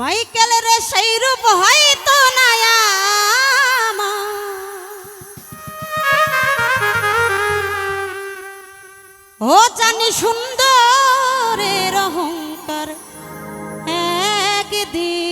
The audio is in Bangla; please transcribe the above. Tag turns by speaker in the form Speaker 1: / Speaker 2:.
Speaker 1: মাইকেল রে সেই রূপ হয়তো নায়া ও জানি সুন্দরের অহংকার একদিন